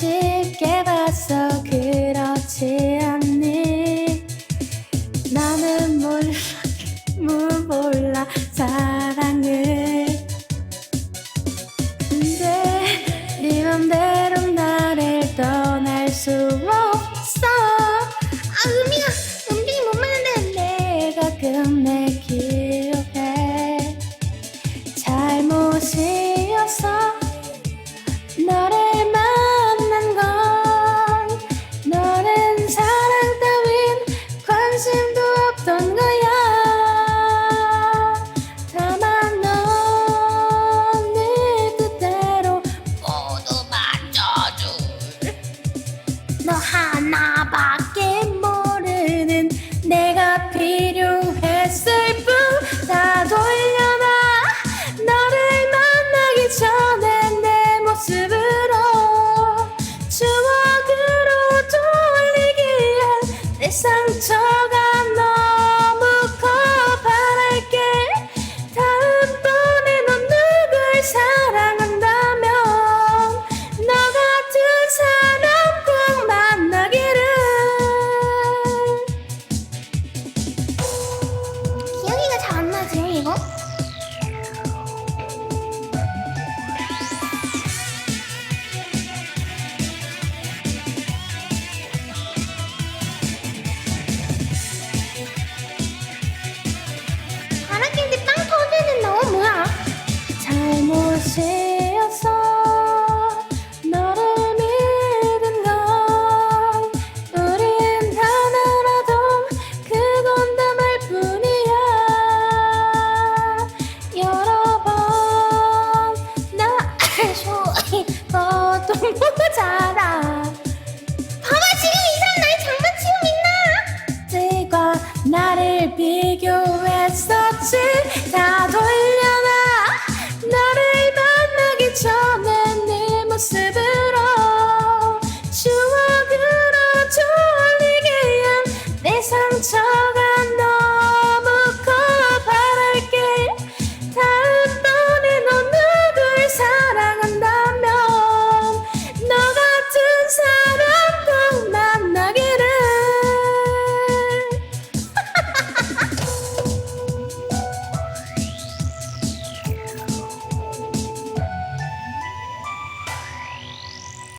쉽게 봤어. 그렇지 않니? 나는 몰라 뭘 몰라. 사랑을. 근데 네 맘대로 나를 떠날 수 없어. 아 은빈아 은빈이 못 맞는데 내가 끝내 기 관심도 없던 거야. 다만 넌 네 그대로 모두 맞춰줄. 너 하나밖에 time.